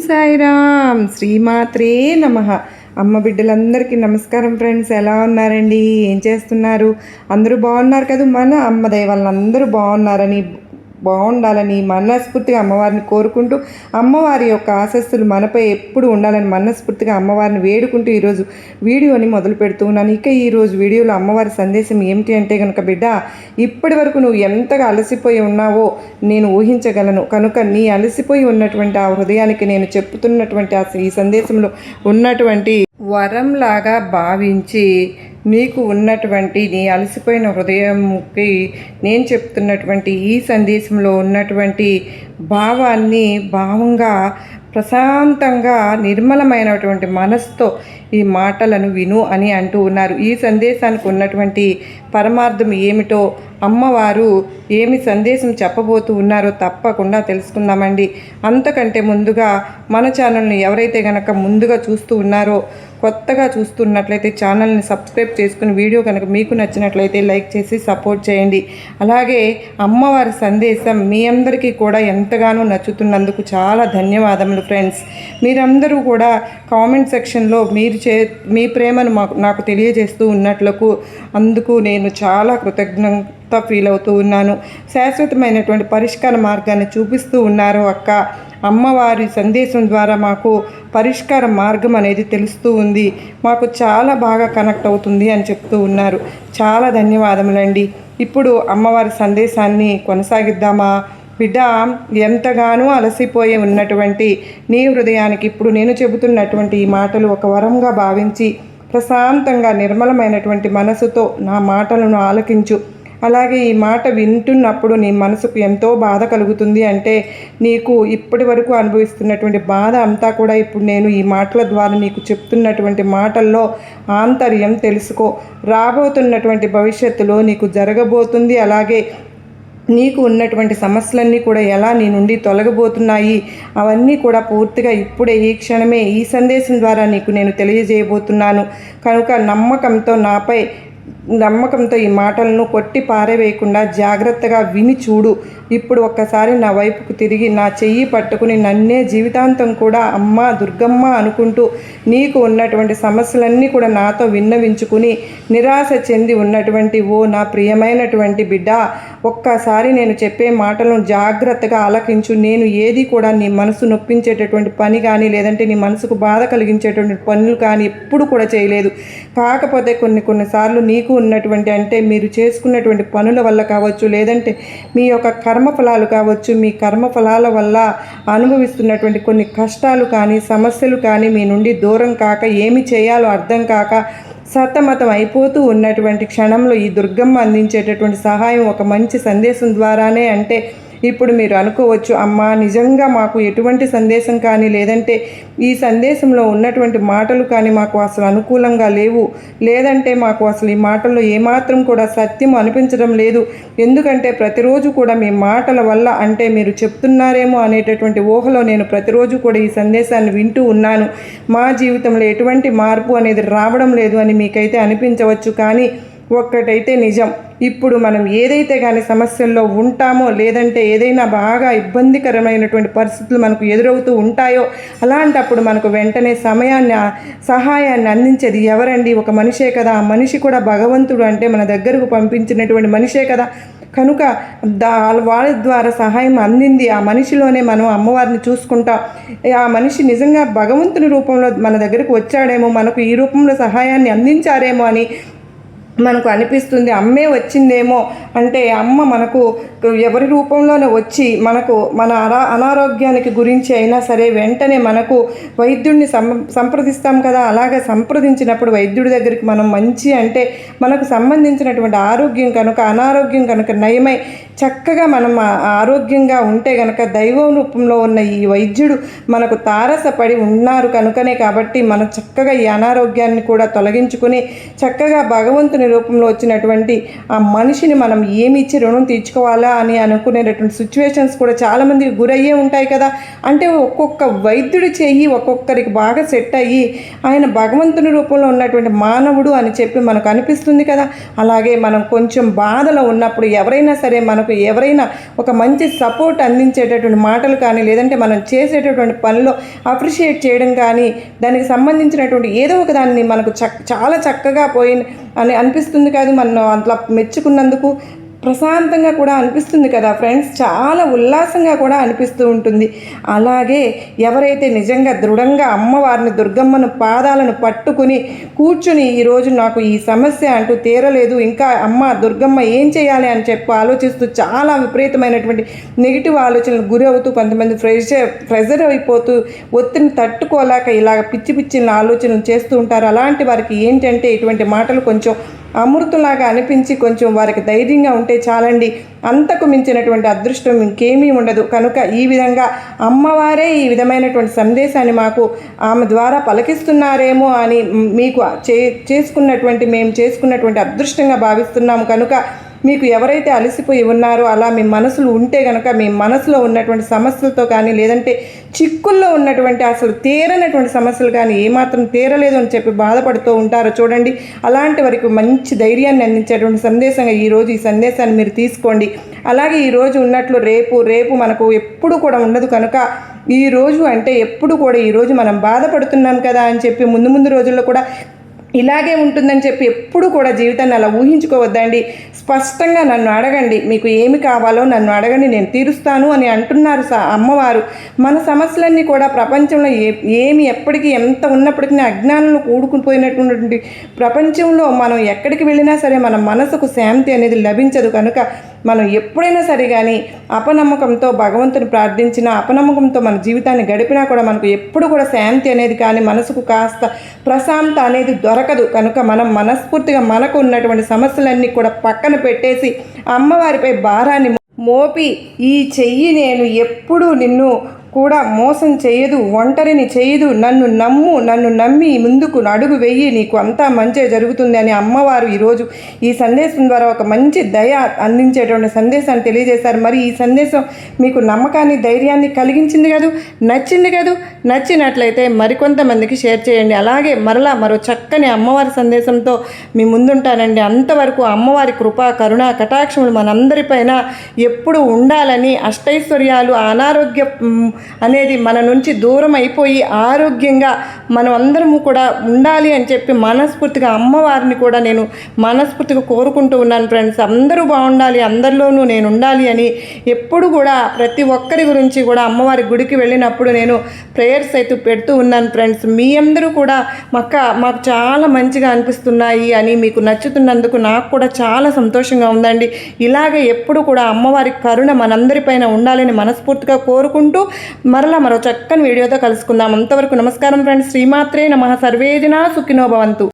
సాయిరామ్. శ్రీమాత్రే నమ. అమ్మ బిడ్డలందరికీ నమస్కారం ఫ్రెండ్స్. ఎలా ఉన్నారండి? ఏం చేస్తున్నారు? అందరూ బాగున్నారు కదా? మన అమ్మ దయ బాగున్నారని బాగుండాలని మనస్ఫూర్తిగా అమ్మవారిని కోరుకుంటూ అమ్మవారి యొక్క ఆశస్సులు మనపై ఎప్పుడు ఉండాలని మనస్ఫూర్తిగా అమ్మవారిని వేడుకుంటూ ఈరోజు వీడియోని మొదలు పెడుతున్నాను ఇక ఈరోజు వీడియోలో అమ్మవారి సందేశం ఏమిటి అంటే కనుక బిడ్డ ఇప్పటి వరకు నువ్వు ఎంతగా అలసిపోయి ఉన్నావో నేను ఊహించగలను. కనుక నీ అలసిపోయి ఉన్నటువంటి ఆ హృదయానికి నేను చెప్తున్నటువంటి ఆ ఈ సందేశంలో ఉన్నటువంటి వరంలాగా భావించి నీకు ఉన్నటువంటి నీ అలసిపోయిన హృదయంకి నేను చెప్తున్నటువంటి ఈ సందేశంలో ఉన్నటువంటి భావాన్ని భావంగా ప్రశాంతంగా నిర్మలమైనటువంటి మనసుతో ఈ మాటలను విను అని అంటూ ఉన్నారు. ఈ సందేశానికి ఉన్నటువంటి పరమార్థం ఏమిటో అమ్మవారు ఏమి సందేశం చెప్పబోతూ ఉన్నారో తప్పకుండా తెలుసుకుందామండి. అంతకంటే ముందుగా మన ఛానల్ని ఎవరైతే గనక ముందుగా చూస్తూ ఉన్నారో కొత్తగా చూస్తున్నట్లయితే ఛానల్ని సబ్స్క్రైబ్ చేసుకుని వీడియో కనుక మీకు నచ్చినట్లయితే లైక్ చేసి సపోర్ట్ చేయండి. అలాగే అమ్మవారి సందేశం మీ అందరికీ కూడా ఎంతగానో నచ్చుతున్నందుకు చాలా ధన్యవాదములు ఫ్రెండ్స్. మీరందరూ కూడా కామెంట్ సెక్షన్లో మీరు చే మీ ప్రేమను మాకు నాకు తెలియజేస్తూ ఉన్నట్లకు అందుకు నేను చాలా కృతజ్ఞత ఫీల్ అవుతూ ఉన్నాను. శాశ్వతమైనటువంటి పరిష్కార మార్గాన్ని చూపిస్తూ ఉన్నారు అక్క. అమ్మవారి సందేశం ద్వారా మాకు పరిష్కార మార్గం అనేది తెలుస్తూ ఉంది. మాకు చాలా బాగా కనెక్ట్ అవుతుంది అని చెప్తూ ఉన్నారు. చాలా ధన్యవాదములండి. ఇప్పుడు అమ్మవారి సందేశాన్ని కొనసాగిద్దామా? బిడ్డ ఎంతగానో అలసిపోయి ఉన్నటువంటి నీ హృదయానికి ఇప్పుడు నేను చెబుతున్నటువంటి ఈ మాటలు ఒక వరంగా భావించి ప్రశాంతంగా నిర్మలమైనటువంటి మనసుతో నా మాటలను ఆలకించు. అలాగే ఈ మాట వింటున్నప్పుడు నీ మనసుకు ఎంతో బాధ కలుగుతుంది అంటే నీకు ఇప్పటి వరకు అనుభవిస్తున్నటువంటి బాధ అంతా కూడా ఇప్పుడు నేను ఈ మాటల ద్వారా నీకు చెప్తున్నటువంటి మాటల్లో ఆంతర్యం తెలుసుకో. రాబోతున్నటువంటి భవిష్యత్తులో నీకు జరగబోతుంది. అలాగే నీకు ఉన్నటువంటి సమస్యలన్నీ కూడా ఎలా నీ నుండి తొలగబోతున్నాయి? అవన్నీ కూడా పూర్తిగా ఇప్పుడే ఈ క్షణమే ఈ సందేశం ద్వారా నీకు నేను తెలియజేయబోతున్నాను. కనుక నమ్మకంతో నాపై నమ్మకంతో ఈ మాటలను కొట్టి పారవేయకుండా జాగ్రత్తగా విని చూడు ఇప్పుడు ఒక్కసారి నా వైపుకు తిరిగి నా చెయ్యి పట్టుకుని నన్నే జీవితాంతం కూడా అమ్మ దుర్గమ్మ అనుకుంటూ నీకు ఉన్నటువంటి సమస్యలన్నీ కూడా నాతో విన్నవించుకుని నిరాశ చెంది ఉన్నటువంటి ఓ నా ప్రియమైనటువంటి బిడ్డ ఒక్కసారి నేను చెప్పే మాటలను జాగ్రత్తగా ఆలకించు. నేను ఏది కూడా నీ మనసు నొప్పించేటటువంటి పని కానీ లేదంటే నీ మనసుకు బాధ కలిగించేటువంటి పనులు కానీ ఎప్పుడు కూడా చేయలేదు. కాకపోతే కొన్ని కొన్నిసార్లు నీకు ఉన్నటువంటి అంటే మీరు చేసుకున్నటువంటి పనుల వల్ల కావచ్చు లేదంటే మీ యొక్క కర్మఫలాలు కావచ్చు మీ కర్మఫలాల వల్ల అనుభవిస్తున్నటువంటి కొన్ని కష్టాలు కానీ సమస్యలు కానీ మీ నుండి దూరం కాక ఏమి చేయాలో అర్థం కాక సతమతం అయిపోతూ ఉన్నటువంటి క్షణంలో ఈ దుర్గమ్మ అందించేటటువంటి సహాయం ఒక మంచి సందేశం ద్వారానే అంటే ఇప్పుడు మీరు అనుకోవచ్చు అమ్మా నిజంగా మాకు ఎటువంటి సందేశం కానీ లేదంటే ఈ సందేశంలో ఉన్నటువంటి మాటలు కానీ మాకు అసలు అనుకూలంగా లేవు. లేదంటే మాకు అసలు ఈ మాటల్లో ఏమాత్రం కూడా సత్యం అనిపించడం లేదు. ఎందుకంటే ప్రతిరోజు కూడా మీ మాటల వల్ల అంటే మీరు చెప్తున్నారేమో అనేటటువంటి ఊహలో నేను ప్రతిరోజు కూడా ఈ సందేశాన్ని వింటూ ఉన్నాను. మా జీవితంలో ఎటువంటి మార్పు అనేది రావడం లేదు అని మీకైతే అనిపించవచ్చు. కానీ ఒక్కటైతే నిజం. ఇప్పుడు మనం ఏదైతే కానీ సమస్యల్లో ఉంటామో లేదంటే ఏదైనా బాగా ఇబ్బందికరమైనటువంటి పరిస్థితులు మనకు ఎదురవుతూ ఉంటాయో అలాంటప్పుడు మనకు వెంటనే సమయాన్ని సహాయాన్ని అందించేది ఎవరండి? ఒక మనిషే కదా. ఆ మనిషి కూడా భగవంతుడు అంటే మన దగ్గరకు పంపించినటువంటి మనిషే కదా. కనుక దా వాళ్ళ ద్వారా సహాయం అందింది. ఆ మనిషిలోనే మనం అమ్మవారిని చూసుకుంటాం ఆ మనిషి నిజంగా భగవంతుని రూపంలో మన దగ్గరకు వచ్చాడేమో మనకు ఈ రూపంలో సహాయాన్ని అందించారేమో అని మనకు అనిపిస్తుంది అమ్మే వచ్చిందేమో. అంటే అమ్మ మనకు ఎవరి రూపంలోనే వచ్చి మనకు మన అనా అనారోగ్యానికి గురించి అయినా సరే వెంటనే మనకు వైద్యుడిని సం సంప్రదిస్తాం కదా అలాగే సంప్రదించినప్పుడు వైద్యుడి దగ్గరికి మనం మంచి అంటే మనకు సంబంధించినటువంటి ఆరోగ్యం కనుక అనారోగ్యం కనుక నయమై చక్కగా మనం ఆరోగ్యంగా ఉంటే కనుక దైవం రూపంలో ఉన్న ఈ వైద్యుడు మనకు తారసపడి ఉన్నారు కనుకనే కాబట్టి మనం చక్కగా ఈ అనారోగ్యాన్ని కూడా తొలగించుకుని చక్కగా భగవంతుని భగవంతుని రూపంలో వచ్చినటువంటి ఆ మనిషిని మనం ఏమి ఇచ్చి రుణం తీర్చుకోవాలా అని అనుకునేటటువంటి సిచ్యువేషన్స్ కూడా చాలామందికి గురయ్యే ఉంటాయి కదా. అంటే ఒక్కొక్క వైద్యుడి చెయ్యి ఒక్కొక్కరికి బాగా సెట్ అయ్యి ఆయన భగవంతుని రూపంలో ఉన్నటువంటి మానవుడు అని చెప్పి మనకు అనిపిస్తుంది కదా. అలాగే మనం కొంచెం బాధలో ఉన్నప్పుడు ఎవరైనా సరే మనకు ఎవరైనా ఒక మంచి సపోర్ట్ అందించేటటువంటి మాటలు కానీ లేదంటే మనం చేసేటటువంటి పనిలో అప్రిషియేట్ చేయడం కానీ దానికి సంబంధించినటువంటి ఏదో ఒక దాన్ని మనకు చక్ చాలా చక్కగా పోయి అని అనిపిస్తుంది కాదు. మనం అట్లా మెచ్చుకున్నందుకు ప్రశాంతంగా కూడా అనిపిస్తుంది కదా ఫ్రెండ్స్. చాలా ఉల్లాసంగా కూడా అనిపిస్తూ ఉంటుంది. అలాగే ఎవరైతే నిజంగా దృఢంగా అమ్మవారిని దుర్గమ్మను పాదాలను పట్టుకుని కూర్చుని ఈరోజు నాకు ఈ సమస్య అంటూ తీరలేదు. ఇంకా అమ్మ దుర్గమ్మ ఏం చేయాలి అని చెప్పి ఆలోచిస్తూ చాలా విపరీతమైనటువంటి నెగిటివ్ ఆలోచనలు గురి అవుతూ కొంతమంది ప్రెషర్ ప్రెజర్ అయిపోతూ ఒత్తిడిని తట్టుకోలేక ఇలాగ పిచ్చి పిచ్చి ఆలోచనలు చేస్తూ ఉంటారు. అలాంటి వారికి ఏంటంటే ఇటువంటి మాటలు కొంచెం అమృతంలాగా అనిపించి కొంచెం వారికి ధైర్యంగా ఉంటే చాలండి. అంతకు మించినటువంటి అదృష్టం ఇంకేమీ ఉండదు. కనుక ఈ విధంగా అమ్మవారే ఈ విధమైనటువంటి సందేశాన్ని మాకు ఆమె ద్వారా పలికిస్తున్నారేమో అని మీకు చే చేసుకున్నటువంటి మేము చేసుకున్నటువంటి అదృష్టంగా భావిస్తున్నాము. కనుక మీకు ఎవరైతే అలసిపోయి ఉన్నారో అలా మీ మనసులు ఉంటే కనుక మీ మనసులో ఉన్నటువంటి సమస్యలతో కానీ లేదంటే చిక్కుల్లో ఉన్నటువంటి అసలు తీరనటువంటి సమస్యలు కానీ ఏమాత్రం తీరలేదు అని చెప్పి బాధపడుతూ ఉంటారో చూడండి. అలాంటి వరకు మంచి ధైర్యాన్ని అందించేటువంటి సందేశంగా ఈరోజు ఈ సందేశాన్ని మీరు తీసుకోండి. అలాగే ఈరోజు ఉన్నట్లు రేపు రేపు మనకు ఎప్పుడు కూడా ఉండదు కనుక ఈ రోజు అంటే ఎప్పుడు కూడా ఈరోజు మనం బాధపడుతున్నాం కదా అని చెప్పి ముందు ముందు రోజుల్లో కూడా ఇలాగే ఉంటుందని చెప్పి ఎప్పుడు కూడా జీవితాన్ని అలా ఊహించుకోవద్దండి. స్పష్టంగా నన్ను అడగండి మీకు ఏమి కావాలో నన్ను అడగండి నేను తీరుస్తాను అని అంటున్నారు స అమ్మవారు. మన సమస్యలన్నీ కూడా ప్రపంచంలో ఏ ఏమి ఎప్పటికీ ఎంత ఉన్నప్పటికీ అజ్ఞానంలో కూడుకుపోయినటువంటి ప్రపంచంలో మనం ఎక్కడికి వెళ్ళినా సరే మన మనసుకు శాంతి అనేది లభించదు కనుక మనం ఎప్పుడైనా సరే కానీ అపనమ్మకంతో భగవంతుని ప్రార్థించినా అపనమ్మకంతో మన జీవితాన్ని గడిపినా కూడా మనకు ఎప్పుడు కూడా శాంతి అనేది కానీ మనసుకు కాస్త ప్రశాంత అనేది దొరకదు. కనుక మనం మనస్ఫూర్తిగా మనకు ఉన్నటువంటి సమస్యలన్నీ కూడా పక్కన పెట్టేసి అమ్మవారిపై భారాన్ని మోపి ఈ చెయ్యి నేను ఎప్పుడు నిన్ను కూడా మోసం చేయదు ఒంటరిని చేయదు. నన్ను నమ్ము నన్ను నమ్మి ముందుకు అడుగు వెయ్యి. నీకు అంతా మంచి జరుగుతుంది అని అమ్మవారు ఈరోజు ఈ సందేశం ద్వారా ఒక మంచి దయ అందించేటువంటి సందేశాన్ని తెలియజేశారు. మరి ఈ సందేశం మీకు నమ్మకాన్ని ధైర్యాన్ని కలిగించింది కాదు నచ్చింది కాదు. నచ్చినట్లయితే మరికొంతమందికి షేర్ చేయండి. అలాగే మరలా మరో చక్కని అమ్మవారి సందేశంతో మీ ముందుంటానండి. అంతవరకు అమ్మవారి కృప కరుణ కటాక్షములు మనందరిపైన ఎప్పుడు ఉండాలని అష్టైశ్వర్యాలు అనారోగ్య అనేది మన నుంచి దూరం అయిపోయి ఆరోగ్యంగా మనం అందరము కూడా ఉండాలి అని చెప్పి మనస్ఫూర్తిగా అమ్మవారిని కూడా నేను మనస్ఫూర్తిగా కోరుకుంటూ ఉన్నాను ఫ్రెండ్స్. అందరూ బాగుండాలి అందరిలోనూ నేను ఉండాలి అని ఎప్పుడు కూడా ప్రతి ఒక్కరి గురించి కూడా అమ్మవారి గుడికి వెళ్ళినప్పుడు నేను ప్రేయర్స్ అయితే పెడుతూ ఉన్నాను ఫ్రెండ్స్. మీ అందరూ కూడా మక్క మాకు చాలా మంచిగా అనిపిస్తున్నాయి అని మీకు నచ్చుతున్నందుకు నాకు కూడా చాలా సంతోషంగా ఉందండి. ఇలాగే ఎప్పుడు కూడా అమ్మవారి కరుణ మనందరిపైన ఉండాలని మనస్ఫూర్తిగా కోరుకుంటూ మరలా మరో చక్కని వీడియోతో కలుసుకుందాం. అంతవరకు నమస్కారం ఫ్రెండ్స్. శ్రీమాత్రే నమ. సర్వేజన సుఖినో భవంతు.